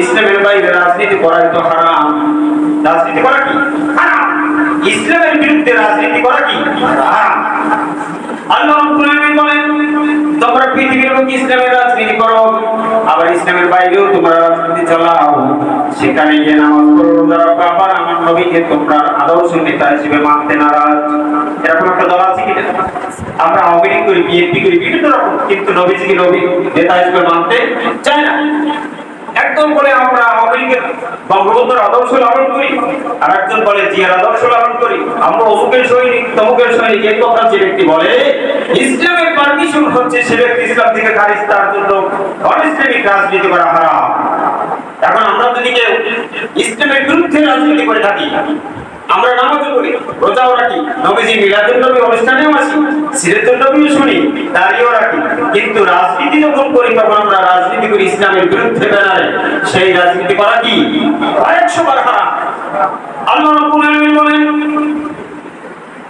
ইসলামের বাইরে রাজনীতি করাই তো হারাম? রাজনীতি করা কি হারাম? ইসলামের বিরুদ্ধে রাজনীতি করা কি হারাম? আল্লাহ রাব্বুল বলেন, তোমরা পৃথিবীর বুকে ইসলামের রাজনীতি করো, আবার ইসলামের বাইরেও তোমরা রাজনীতি চালাও। সেখানে গিয়ে নামাজ পড়ো, রোজা রাখো আমার নবীকে তোমরা আদর্শ নেতা হিসেবে মানতে নারাজ। এরকম একটা দল আছে কিনা আমরা আওয়ামী লীগ করি, বিএনপি করি, বিভিন্ন রকম। কিন্তু নবীজিকে নবী? নেতা হিসেবে মানতে চায় না। একদম বলে আমরা আওয়ামী লীগের বঙ্গবন্ধুর আদর্শ লালন করি, আর একজন বলে জিয়ার আদর্শ লালন করি। আমরা অমুকের সৈনিক, তমুকের সৈনিক, এই কথা যে ব্যক্তি বলে, ইসলামের পারমিশন হচ্ছে সে ব্যক্তি ইসলাম থেকে খারিজ, তার জন্য অনিসলামিক রাজনীতি করা হারাম। এখন আমরা যদি ইসলামের বিরুদ্ধে রাজনীতি করে থাকি আমরা নামাজও করি রোজাও রাখি নবীজি মিলাদুল নবী অনুষ্ঠানেও আসি সিরাতুল নবীও শুনি দাঁড়িয়েও রাখি কিন্তু রাজনীতি যখন করি, তখন আমরা রাজনীতি করি ইসলামের বিরুদ্ধে ব্যানারে। সেই রাজনীতি করা কি? একশো বার হারাম। আল্লাহ রাব্বুল আলামিন বলেন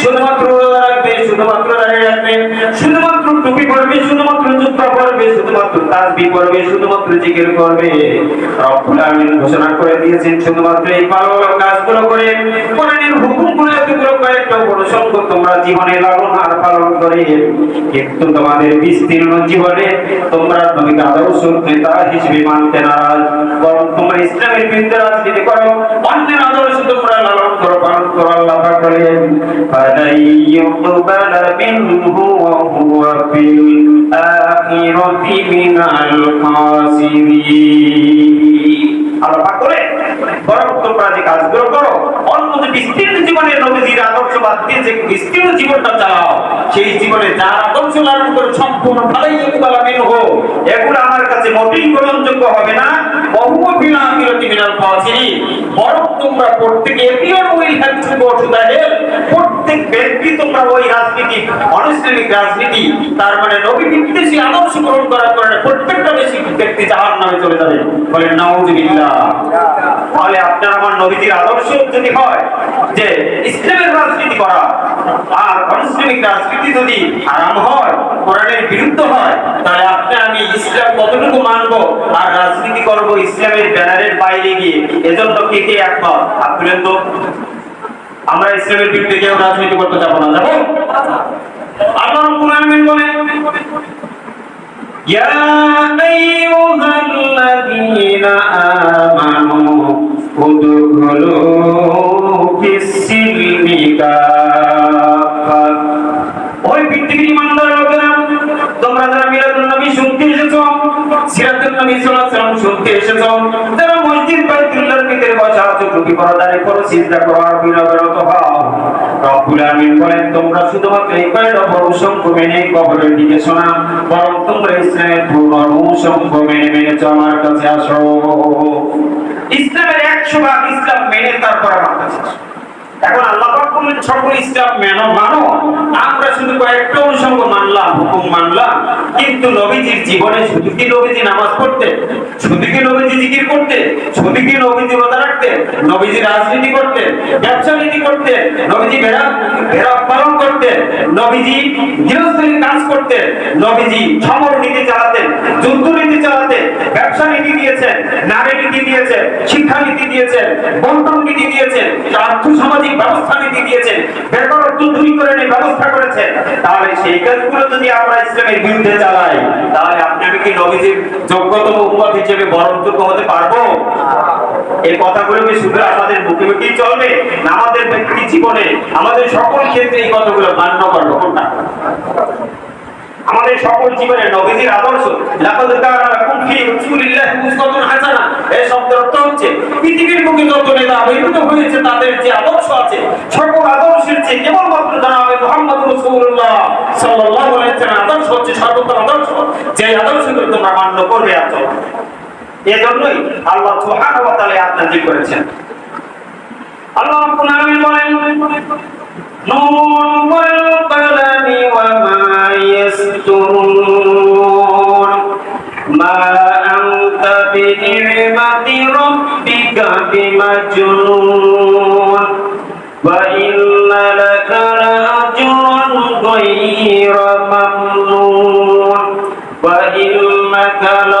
শুধুমাত্র রোজা রাখবে, শুধুমাত্র দাঁড়িয়ে রাখবে, শুধুমাত্র টুপি পরবে, শুধুমাত্র জুব্বা পরবে, শুধুমাত্র তাসবিহ পরবে, শুধুমাত্র জিকির করবে। রব্বুল আলামিন ঘোষণা করে দিয়েছেন, শুধুমাত্র এই ভালো কাজগুলো করে, কোরআনের হুকুমগুলো এতগুলো কয়েকটা অনুসঙ্গ তোমরা জীবনে লালন আর পালন করে। কিন্তু তোমাদের বিস্তীর্ণ জীবনে তোমরা নবীকে আদর্শ নেতা হিসেবে মানতে নারাজ। বরং তোমরা ইসলামের বিরুদ্ধে রাজনীতি করো, অন্যের আদর্শ তোমরা লালন করো। হুয়া ফিল আখিরাতি মিনাল খাসিরিন। আল্লাহ পাক বলেন তোমরা যে কাজগুলো করো অন্য বিস্তীর্ণ জীবনের নবীজির আদর্শ বাদ দিয়ে যে জীবনটা চালাও সেই জীবনে যার সম্পূর্ণ ভালোই ইকবাল আমিন হো এগুলো আমার কাছে মোটেই গ্রহণযোগ্য হবে না। বহু বিনা বিরতি মিনাল প্রত্যেকে প্রত্যেক ব্যক্তি তোমরা ওই রাজনীতি অনিসলামিক রাজনীতি, তার মানে নবী বিদ্বেষী আদর্শ গ্রহণ করার কারণে প্রত্যেকটা বেশি ব্যক্তি জাহান নামে চলে যাবে। বলে নাউজুবিল্লাহ। তাহলে আপনার আমার নবীজির আদর্শ যদি হয় যে ইসলামের রাজনীতি করা, আর অনিসলামিক রাজনীতি যদি হারাম হয়, কোরআনের বিরুদ্ধ হয়, তাহলে আপনি আমি ইসলাম কতটুকু মানবো, আর রাজনীতি করব ইসলামের ব্যানারের বাইরে গিয়ে? এজন্য কে কে একমত? আপনি তো আমরা ইসলামের বিরুদ্ধে কেউ রাজনীতি করতে যাব না যাব? আল্লাহ রব্বুল আলামিন ইয়া আমানু আছো টুপি চিন্তা করার করো করো আর বিনবরত হও। রব্বুল আমিন বলেন, তোমরা শুধুমাত্র এই কয়টা অনুসঙ্গ মেনে কবরের দিকে শোনা, বরং তোমরা ইসলামের পূর্ণ অনুসঙ্গ মেনে মেনে আমার কাছে আসো। ইসলামের একশো ভাগ ইসলাম মেনে তারপর আমার কাছে আসো। এখন আল্লাহ সকল ইসলাম মেনো মানো। আমরা শুধু কয়েকটা মানলাম, হুকুম মানলাম। কিন্তু নবীজির জীবনে শুধু কি নবীজি নামাজ পড়তে শুধু কি নবীজি জিকির করতে শুধু কি নবীজি রোজা রাখতে নবীজি রাজনীতি করতে ব্যবসা নীতি করতে নবীজি ভেড়া ভেড়া পালন করতে নবীজি গৃহস্থলীর কাজ করতে নবীজি সমর নীতি যুদ্ধ নীতি চালাতেন, ব্যবসা নীতি দিয়েছেন, নারী নীতি দিয়েছেন, শিক্ষা নীতি দিয়েছেন, বন্টন নীতি দিয়েছেন আর্থ সামাজিক ব্যবস্থা নীতি দিয়েছেন বেকারত্ব ব্যবস্থা করেছেন। তাহলে সেই কাজগুলো যদি আমরা ইসলামের বিরুদ্ধে চালাই, তাহলে আপনি আমি কি নবীজির যোগ্যতম হিসেবে বরণযোগ্য হতে পারব? এই কথাগুলো কি শুধু আমাদের মুখে মুখেই চলবে? না আমাদের ব্যক্তি জীবনে, আমাদের সকল ক্ষেত্রে এই কথাগুলো মান্য করব কোনটা আমাদের সকল জীবনে নবীজির আদর্শ হাসানা। এই হচ্ছে মুখে যত নেতা আবির্ভূত হয়েছে, তাদের যে আদর্শ আছে, সকল আদর্শের চেয়ে কেবলমাত্র জানাবে মোহাম্মদ রসুল্লাহ সাল্লাহ আদর্শ হচ্ছে সর্বোত্তম আদর্শ। যে আদর্শগুলো তোমরা মান্য করবে এত এজন্যই আল্লাহ সুহান আপনাকে করেছেন। আল্লাহ বলেন ما بنعمة ربك بمجنون وإن لك لأجرا غير ممنون وإنك لعلى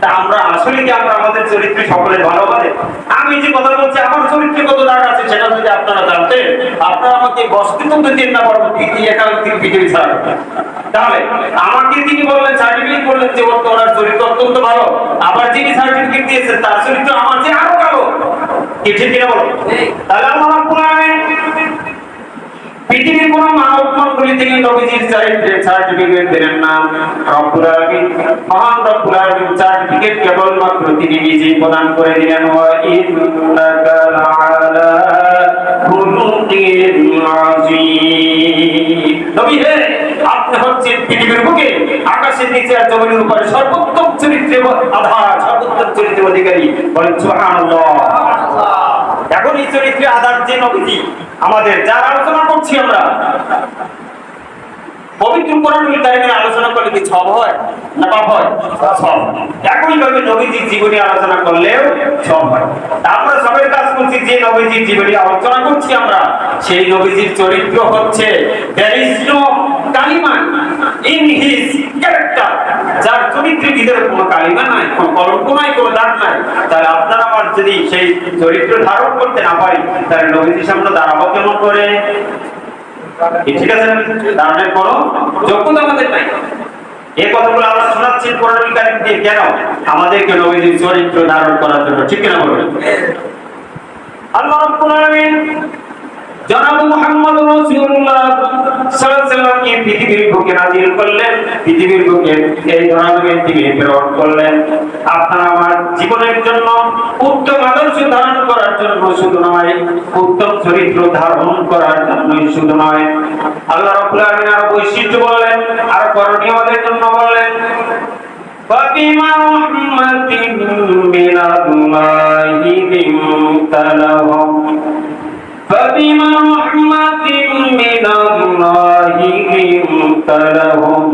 তা আমরা আসলে কি আমরা আমাদের চরিত্র সকলের ভালো বলে আমি যে কথা বলছি আমার চরিত্রে কত দাগ আছে সেটা যদি আপনারা জানতেন আপনারা আমাকে বস্তিত দিন না বড় পৃথিবী ছাড়া তাহলে আমাকে তিনি বললেন সার্টিফিকেট করলেন যে ওর ওনার চরিত্র অত্যন্ত ভালো। আবার যিনি সার্টিফিকেট দিয়েছেন তার চরিত্র আমার যে আরও ভালো। কি ঠিক কিনা বলো? তাহলে রাব্বুল আলামিন পৃথিবীর কোন মানব থেকে নবীজির সার্টিফিকেট দিলেন না। মহান সার্টিফিকেট কেবলমাত্র তিনি নিজেই প্রদান করে দিলেন। পৃথিবীর আকাশের নিচে আর জমিনের উপরে সর্বোত্তম চরিত্রের আধার, সর্বোত্তম চরিত্রের অধিকারী। বলেন এই চরিত্রে আদার যে নবীজি আমাদের যার আলোচনা করছি আমরা পবিত্র কোরআনুল আলোচনা করলে কি সব হয় না হয়? সব একই ভাবে নবীজির জীবনী আলোচনা করলেও সব হয়। আমরা সবের কাজ করছি যে নবীজির জীবনী আলোচনা করছি আমরা, সেই নবীজির চরিত্র হচ্ছে there is no কালিমা character যার চরিত্রের ভিতরে কোনো কালিমা নাই, কোনো কলঙ্ক নাই, কোনো দাগ নাই। তাহলে আপনার আমার যদি সেই চরিত্র ধারণ করতে না পারি তাহলে নবীজির সামনে দাঁড়াবো কেমন করে? ঠিক আছে? দাঁড়ানোর করো। যখন আমাদের নাই এই কথাগুলো আমরা শোনাচ্ছি কোরআন কারিম দিয়ে কেন আমাদেরকে নবীজির চরিত্র ধারণ করার জন্য? ঠিক কিনা বলবেন আল্লাহ রাব্বুল আলামিন জনাব মুহাম্মদ রাসূলুল্লাহ সাল্লাল্লাহু আলাইহি সাল্লামকে পৃথিবীর বুকে নাজিল করলেন পৃথিবীর বুকে এই ধরনের তিনি প্রেরণ করলেন আপনার আমার জীবনের জন্য উত্তম আদর্শ ধারণ করার জন্য শুধু নয় উত্তম চরিত্র ধারণ করার জন্যই শুধু নয় আল্লাহ রাব্বুল আলামিন আর বৈশিষ্ট্য বললেন আর করণীয় আমাদের জন্য বললেন فبما رحمة من الله لنت لهم فبما رحمة من الله لنت لهم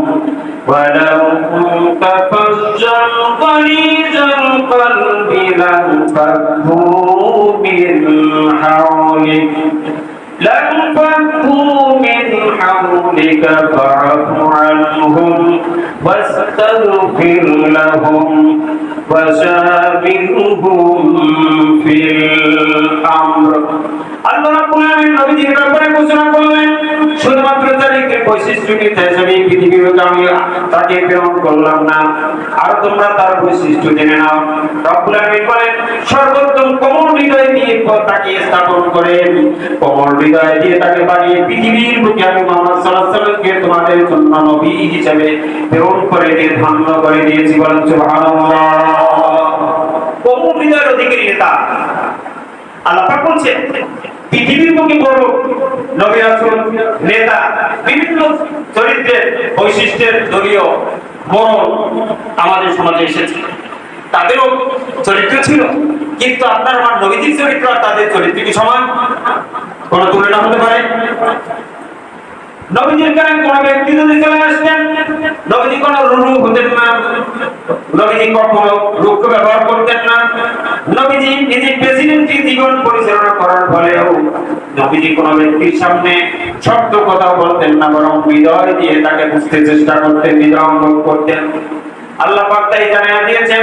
ولو كنت فظا غليظ القلب لانفضوا من حولك لانفضوا من حولك فاعف عنهم واستغفر لهم وشاورهم في الأمر. আল্লাহ শুধুমাত্র নির্দেশ আমি তাকে করলাম না। আর তোমরা তার বৈশিষ্ট্য জেনে নাও। সর্বোত্তম হৃদয় দিয়ে তাকে স্থাপন দিয়ে তাকে পৃথিবীর তোমাদের নবী হিসেবে প্রেরণ করে দিয়ে, ধন্য করে দিয়েছি বলেন সুবহানাল্লাহ। কোমল হৃদয়ের অধিকারী নেতা। আল্লাহ পাক বলছেন, পৃথিবীর বুকে বড় নবী নেতা, বিভিন্ন চরিত্রের বৈশিষ্ট্যের দলীয় বড় আমাদের সমাজে এসেছে। তাদেরও চরিত্র ছিল, কিন্তু আপনার আমার নবীজির চরিত্র আর তাদের চরিত্র কি সমান? কোন তুলনা হতে পারে? নবীজির কারণে কোন ব্যক্তি যদি চলে আসতেন, নবীজি কোনো রুরু হতেন না, নবীজি কখনো রুক্ষ ব্যবহার করতেন না। নবীজি নিজে প্রেসিডেন্টের জীবন পরিচালনা করার ফলেও নবীজি কোন ব্যক্তির সামনে শব্দ কথা বলতেন না, বরং হৃদয় দিয়ে তাকে বুঝতে চেষ্টা করতেন হৃদয় করতেন। আল্লাহ পাক তাই জানিয়ে দিয়েছেন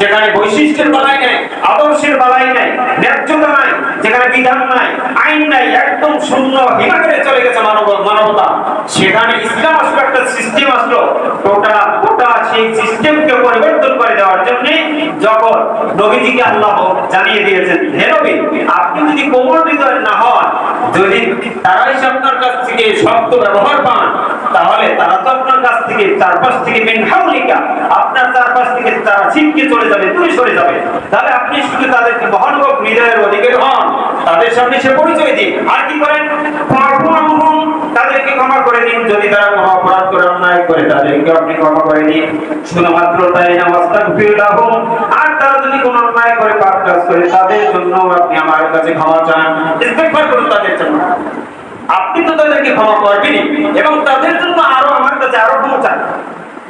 যখন বৈশিষ্ট্যের বালাই নাই, আদর্শের বালাই নাই, ন্যায্যতা নাই, যেখানে বিধান নাই, আইন নাই, একদম শূন্য হিমাগারে চলে গেছে মানব মানবতা। সেখানে ইসলাম আসলো, একটা সিস্টেম আসলো, গোটা সেই সিস্টেমকে পরিবর্তন করে দেওয়ার জন্য যখন নবীজিকে আল্লাহ জানিয়ে দিয়েছেন, হে নবী, আপনি যদি কোমল হৃদয় না হন, যদি তারাই আপনার কাছ থেকে শক্ত ব্যবহার পান, তাহলে তারা তো আপনার কাছ থেকে চারপাশ থেকে মেনহাউলিকা আপনার চারপাশ থেকে তারা ছিটকে চলে যাবে, দূরে সরে যাবে। তাহলে আপনি শুধু তাদেরকে মহানুভব হৃদয়ের অধিকারী হন, তাদের সামনে সে পরিচয় দিন। আর কি করেন? তাদেরকে ক্ষমা করে দিন। যদি তারা কোনো অপরাধ করে, অন্যায় করে, তাদেরকে আপনি ক্ষমা করে দিন। শুধুমাত্র তাই না ওয়াস্তাগফিরুল্লাহুম আর তারা যদি কোনো অন্যায় করে, পাপ কাজ করে, তাদের জন্য আপনি আমার কাছে ক্ষমা চান। ইস্তেগফার করুন তাদের জন্য। আপনি তো তাদেরকে ক্ষমা করবেনই। এবং তাদের জন্য আরও আমার কাছে আরও ক্ষমা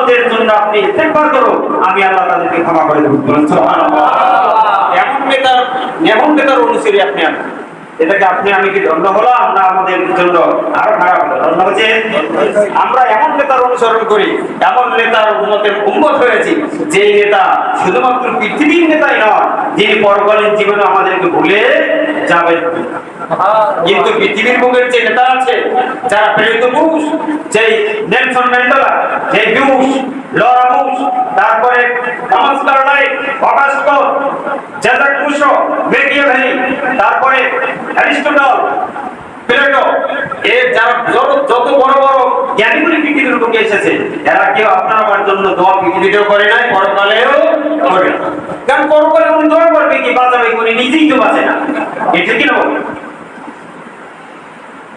উম্মতের জন্য আপনি ইস্তেগফার করুন আমি আল্লাহ তাদেরকে ক্ষমা করে দেব। সুবহানাল্লাহ। এমন নেতার এমন নেতার অনুসারী আপনি আপনি এটাকে আপনি আমি কি ধন্য হলাম না আমাদের জন্য আরও খারাপ ধন্য হচ্ছে? আমরা এমন নেতার অনুসরণ করি এমন নেতার উন্মতের উন্মত হয়েছি যে নেতা শুধুমাত্র পৃথিবীর নেতাই নয় যিনি পরকালীন জীবনে আমাদেরকে ভুলে যাবেন। কিন্তু পৃথিবীর বুকের যে নেতা আছে, যারা প্রেরিত বুশ, যেই নেলসন ম্যান্ডেলা যে বুশ, লরা তারপরে অগাস্ট মেকিয়াভেলি, তারপরে অ্যারিস্টটল, প্লেটো যারা যত বড় বড় জ্ঞানীগুলি পৃথিবীর বুকে এসেছে, এরা কেউ আপনার আমার জন্য দোয়া পৃথিবীতেও করে নাই, পরকালেও করে। কারণ পরকালে উনি দোয়া করবে কি বাঁচাবে? উনি নিজেই তো বাঁচে না এটা কি না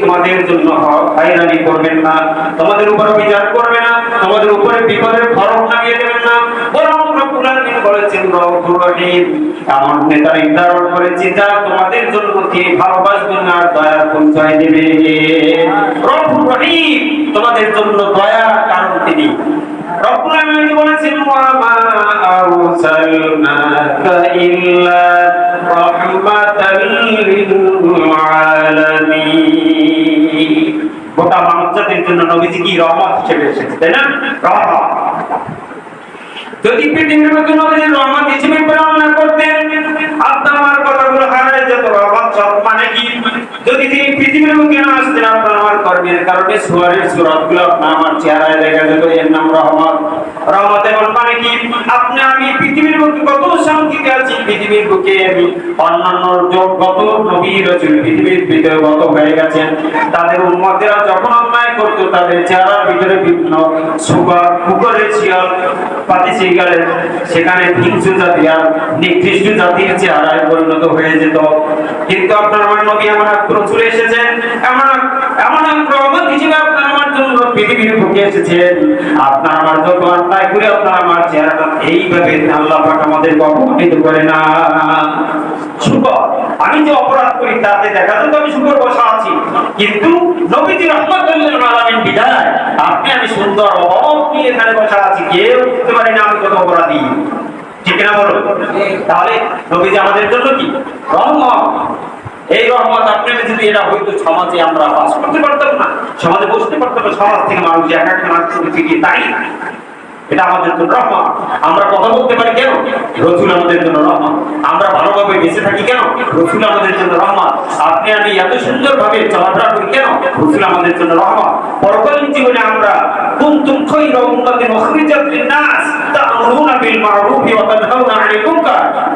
তোমাদের জন্য হ- হয়রানি করবেন না। তোমাদের উপর বিচার করবে না, তোমাদের উপরে বিপদের খরচ লাগিয়ে দেবেন না। বরং বলেছেন রহিম। এমন নেতা নির্ধারণ করেছি, যা তোমাদের জন্য তিনি ভালোবাসবেন আর দয়ার পরিচয় দেবে। রহিম, তোমাদের জন্য দয়ার কারণ তিনি। গোটা মানব জাতির জন্য নবীজি কি রহমত হিসেবে এসেছে, তাই না? রহমত। যদি পৃথিবীর মধ্যে নবীজির রহমত হিসেবে প্রেরণ না করতেন আপনার কথাগুলো হারায় যেত, রহমত মানে কি? যদি তিনি পৃথিবীর মুখে না আমার ধর্মের কারণে সুয়ারের সুরাতগুলো আপনার আমার চেহারায় দেখা যেত এর নাম রহমত। রহমত এমন মানে কি? আপনি, আমি পৃথিবীর বুকে কত শান্তিতে আছি, পৃথিবীর বুকে আমি অন্যান্য কত নবী রসুল পৃথিবীর ভিতরে গত হয়ে গেছেন। তাদের উন্মতেরা যখন অন্যায় করতো, তাদের চেহারার ভিতরে বিভিন্ন সুগার কুকুরের শিয়াল, পাতি শিকারের সেখানে হিংসু জাতি আর নিকৃষ্ট জাতির চেহারায় পরিণত হয়ে যেত। কিন্তু আপনার আমার নবী এক প্রচুর এসেছেন, এমন পৃথিবীর বুকে এসেছেন, আপনার আমার যত অন্যায় করে আপনার আমার চেহারাটা এইভাবে আল্লাহ পাক আমাদের অপমানিত করে না। শুকর, আমি যে অপরাধ করি তাতে দেখা যাচ্ছে আমি শুকর বসা আছি। কিন্তু নবীজি রহমতুল্লাহ আলামিন বিদায়, আপনি আমি সুন্দর অভাব নিয়ে এখানে বসা আছি, কেউ বুঝতে পারি না আমি কত অপরাধী। ঠিক না বলো তাহলে নবীজি আমাদের জন্য কি? রহমত। এই রহমত আপনি যদি এটা হইতো, সমাজে আমরা বাস করতে পারতাম না। সমাজে বসতে পারতাম সমাজ থেকে মানুষ এক একটা মানুষ ফিরিয়ে তাই এটা আমাদের জন্য আমরা কথা বলতে পারি কেন? রসুল আমাদের জন্য আমরা ভালোভাবে বেঁচে থাকি কেন? রসুল আমাদের জন্য রহমত। আপনি আমি এত চলাফেরা করি কেন? রসুল আমাদের জন্য রহমত। পরকালীন জীবনে আমরা কুনতুম লিন-নাস বিল মা'রুফি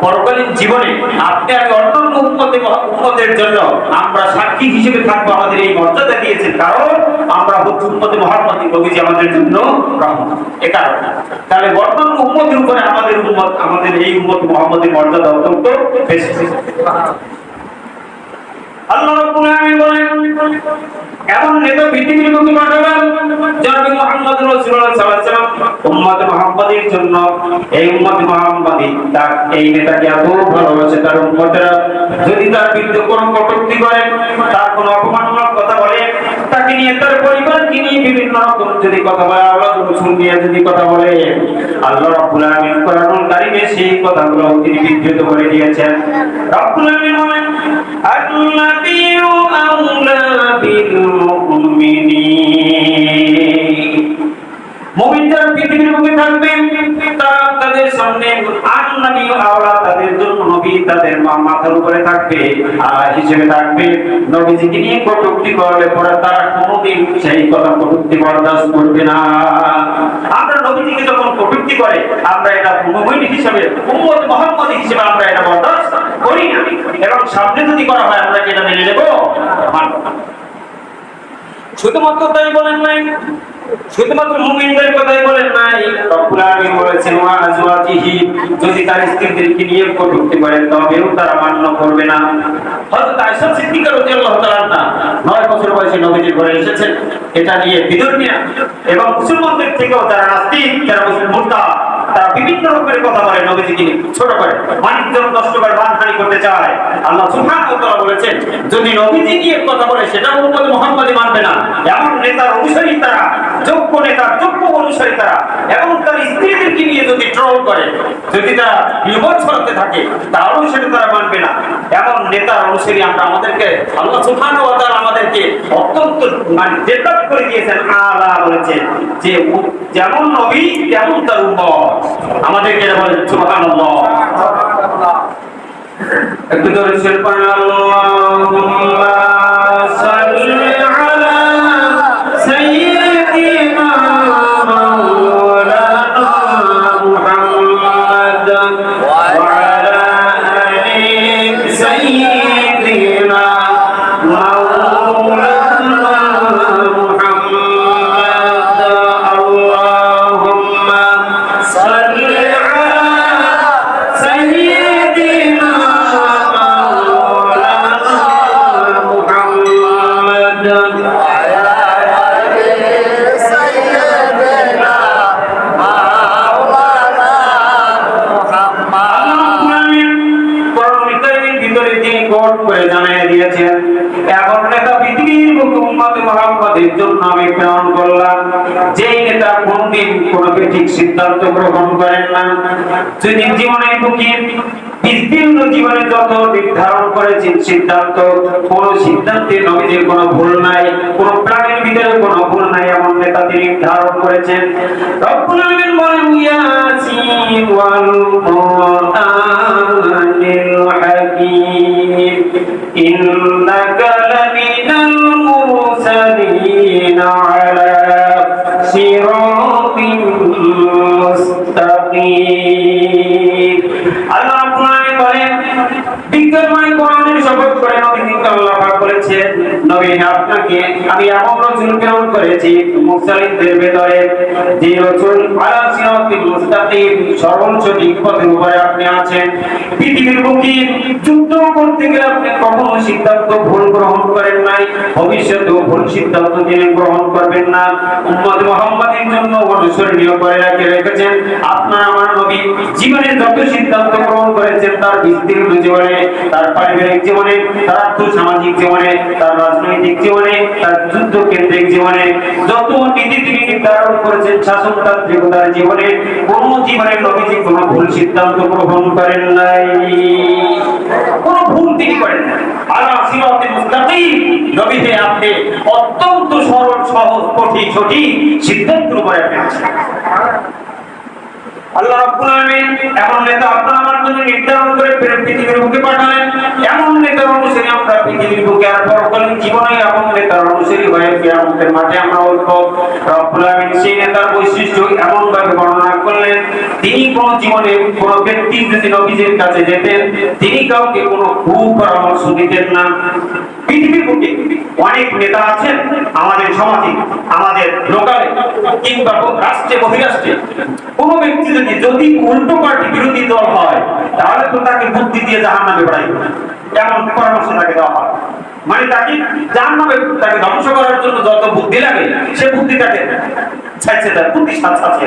পরকালীন জীবনে আপনি আমি অন্যান্য উম্মতে জন্য আমরা সাক্ষী হিসেবে থাকব আমাদের এই মর্যাদা দিয়েছেন। কারণ আমরা হচ্ছে উম্মতে মুহাম্মদী আমাদের জন্য রহমত। এ কারণে তাহলে বর্তমান উম্মতের উপরে আমাদের উম্মত, আমাদের এই উম্মত মুহাম্মদের মর্যাদা অত্যন্ত বেশি। তার, এই নেতাকে এত তার যদি তার বিরুদ্ধে কোনো কটূক্তি করে, তার কোনো তাকে নিয়ে তার পরিবারকে নিয়ে বিভিন্ন রকম যদি কথা বলে, আল্লাহ রসুল নিয়ে যদি কথা বলে, আল্লাহ রাব্বুল আলামিন কোরআনুল কারীমে সেই কথাগুলো তিনি বিধৃত করে দিয়েছেন। রাব্বুল আলামিন বলেন আল্লাযীউ আউলা বিল মুমিনিন। মুমিন যারা পৃথিবীর বুকে থাকবে তারা তাদের সামনে আর নবী আওলা তাদের জন্য নবী তাদের মাথার উপরে থাকবে আর হিসেবে থাকবে। নবীজিকে নিয়ে কটূক্তি করলে পরে তারা কোনোদিন সেই কথা কটূক্তি বরদাস্ত করবে না। আমরা নবীজিকে যখন কটূক্তি করে, আমরা এটা মুমিন হিসেবে উম্মত মুহাম্মদ হিসেবে আমরা এটা বরদাস্ত করি না। এবং সামনে যদি করা হয়, আমরা কি এটা মেনে নেব। শুধুমাত্র তাই বলেন নাই? শুধুমাত্র মুমিনদের কথাই বলেন নাই? রব্বুল আলামিন বলেছেন ওয়া আজওয়াজিহি যদি তার স্ত্রীদেরকে নিয়ে কটূক্তি করেন তবেও তারা মান্য করবে না। হযরত আয়েশা সিদ্দিকা রাদিয়াল্লাহু তাআলা আনহা 9 বছর বয়সে নবীজির ঘরে এসেছেন। এটা নিয়ে বিদর্মিয়া এবং মুসলমানদের থেকেও যারা নাস্তিক যারা মুসলিম তারা বিভিন্ন রকমের কথা বলে নবীজিকে নিয়ে, ছোট করে। বাণিজ্য নষ্ট করে বানহানি করতে চায়। আল্লাহ সুবহানাহু ওয়া বলেছেন যদি নবীজি নিয়ে কথা বলে সেটা উম্মত মুহাম্মাদি মানবে না। এমন নেতার অনুসারী তারা যোগ্য নেতার যোগ্য অনুসারী তারা এবং তার স্ত্রীদেরকে নিয়ে যদি ট্রল করে, যদি তারা বিপদ ছড়াতে থাকে, তাহলেও সেটা তারা মানবে না। এমন নেতার অনুসারী আমরা আমাদেরকে আল্লাহ তাআলা আমাদেরকে অত্যন্ত মানে ডেভেলপ করে দিয়েছেন। আলা বলেছেন যে যেমন নবী, তেমন তার উম্মত। আমাদেরকে বলেন সুবহানাল্লাহ। একটু ধরে শের কোনো জীবনে যত নির্ধারণ করেছেন সিদ্ধান্ত, কোন সিদ্ধান্তে নবীজির কোনো ভুল নাই, কোন প্রাণীর ভিতরে কোনো ভুল নাই, এমন নেতা তিনি নির্ধারণ করেছেন। ইয়াসিন ওয়াল হাকীম। إنك لمن المرسلين على صراط مستقيم। আল্লাহ আপনার করেন বিজ্ঞানময় কোরআনের শপথ করেন অতিথিকে আল্লাহ বলেছেন নবী আপনাকে, আমি এমন প্রেরণ করেছি ভেতরে যে উপরে আপনি আছেন। পৃথিবীর বুকে যুদ্ধ করতে গেলে আপনি কখনো সিদ্ধান্ত ভুল গ্রহণ করেন নাই, ভবিষ্যতেও ভুল সিদ্ধান্ত তিনি গ্রহণ করবেন না। উম্মত জন্য অনুসরণীয় করে রাখে রেখেছেন। আপনার আমার নবী জীবনে যত সিদ্ধান্ত গ্রহণ করেছেন, তার বিস্তীর্ণ জীবনে, তার পারিবারিক জীবনে, তার আর্থসামাজিক জীবনে, তার রাজনৈতিক জীবনে, তার যুদ্ধ কেন্দ্রিক জীবনে, যত নীতি তিনি নির্ধারণ করেছেন শাসনতান্ত্রিকতার জীবনে, কোন জীবনে নবীজি কোনো ভুল সিদ্ধান্ত গ্রহণ করেন নাই। কোন ভুল তিনি করেন না আলা সিরাতে মুস্তাকিম নবী আপনি অত্যন্ত সরল, সহজ, কঠিন, সঠিক সিদ্ধান্তের উপরে আপনি আল্লাহ রাব্বুল আলামিন এমন নেতা আপনার আমার জন্য নির্ধারণ করে পৃথিবীর বুকে পাঠালেন। এমন নেতার অনুসারী আমরা পৃথিবীর বুকে আর পরকালীন জীবনে এমন নেতার অনুসারী হয়ে কিয়ামতের মাঠে আমরা উঠব। রব্বুল আলামিন সেই নেতার বৈশিষ্ট্য এমন ভাবে বর্ণনা করলেন, তিনি কোন জীবনে কোন ব্যক্তি যদি নবীজির কাছে যেতেন, তিনি কাউকে কোনো কুপরামর্শ দিতেন না। পৃথিবীর বুকে অনেক নেতা আছেন আমাদের সমাজে, আমাদের লোকালে কিংবা রাষ্ট্রে, বহিরাষ্ট্রে। কোন ব্যক্তি যদি যদি উল্টো পার্টি বিরোধী দল হয়, তাহলে তো তাকে বুদ্ধি দিয়ে জাহান নামে বাড়াই এমন পরামর্শ তাকে দেওয়া হয়। মানে তাকে জাহান নামে তাকে ধ্বংস করার জন্য যত বুদ্ধি লাগে, সে বুদ্ধি তাকে চাইছে তার বুদ্ধি সাথে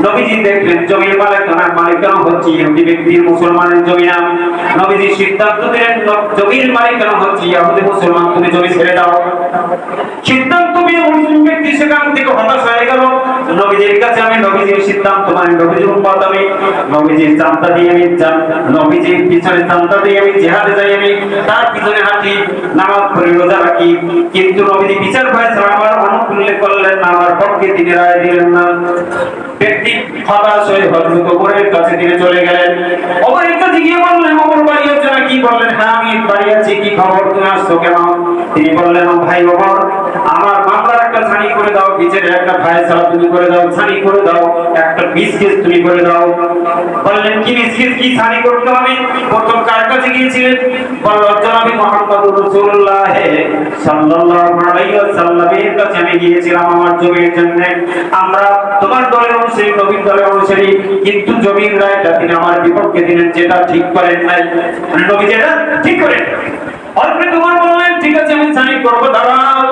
নবীজি দেখলেন, জমির মালিকানার মালিকানা হচ্ছে? ইহুদি ব্যক্তির মুসলমানের জমি না। নবীজি সিদ্ধান্ত দিলেন জমির মালিকানা হচ্ছে? ইহুদি, মুসলমান, তুমি জমি ছেড়ে দাও। সিদ্ধান্ত নিয়ে মুসলিম ব্যক্তি সেখান থেকে হতাশ হয়ে গেল। নবীজির কাছে আমি, নবীজির সিদ্ধান্ত মানে নবীজির উম্মত আমি। নবীজির চামতা দিয়ে আমি নবীজির পিছনে চামতা দিয়ে আমি, জিহাদে যাই আমি। তার পিছনে হাঁটি, নামাজ পড়ি রোজা রাখি। কিন্তু নবীজি বিচার ফয়সালা আমার অনুকূলে করলেন না, আমার পক্ষে তিনি রায় দিলেন না। ব্যক্তি হতাশ হয়ে হযরত ওমরের কাছে তিনি চলে গেলেন। ওমরের কাছে গিয়ে বললেন ওমর বাড়ি কি বললেন? হ্যাঁ আমি বাড়ি আছি কি খবর? তুমি আসছো কেন? তিনি বললেন ভাই ওমর আমার মামলার একটা ছানি করে দাও, বিচারের একটা ফায়সালা তুমি করে দাও, ছানি করে দাও, একটা বিসকেস তুমি করে দাও। বললেন, কি বিসকেস, কি ছানি করতে হবে? প্রথম কার কাছে গিয়েছিলেন? বলল, জনাবি মুহাম্মদুর রাসূলুল্লাহ সাল্লাল্লাহু আলাইহি ওয়াসাল্লামের কাছে আমি গিয়েছিলাম আমার জমির জন্য। আমরা তোমার দলের অনুসারী, নবীর দলের অনুসারী, কিন্তু জমির রায়টা তিনি আমার বিপক্ষে দিলেন, যেটা ঠিক করেন নাই। নবী যেটা ঠিক করেন। অল্প তোমার বললেন, ঠিক আছে, আমি সাইন করব, দাঁড়াও।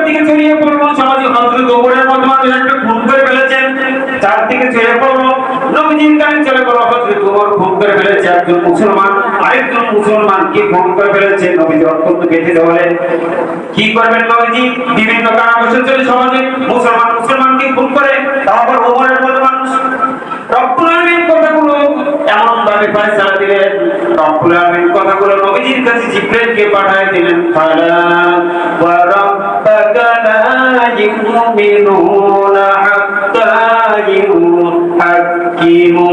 চারদিকে ছড়িয়ে পড়ল সমাজে হজরত মতো মানুষ একটা খুন করে ফেলেছেন চারদিকে ছড়িয়ে পড়ল। নবীজির কানে চলে গেল হজরত ওমর খুন করে ফেলেছে একজন মুসলমান, আরেকজন মুসলমানকে খুন করে ফেলেছে, নবীজি অত্যন্ত বেঁচে হলেন কি করবেন নবীজি? বিভিন্ন কারণে চলে সমাজে, মুসলমান মুসলমানকে খুন করে? তারপর ওমরের মতো মানুষ রব্বুল কথাগুলো এমন ভাবে ফয়সালা দিলেন রব্বুল আলামিন কথাগুলো নবীজির কাছে জিব্রাইলকে পাঠিয়ে দিলেন, ফালা ওয়া রাব্বাকা লা ইউমিনুনা হাত্তা ইউহাক্কিমু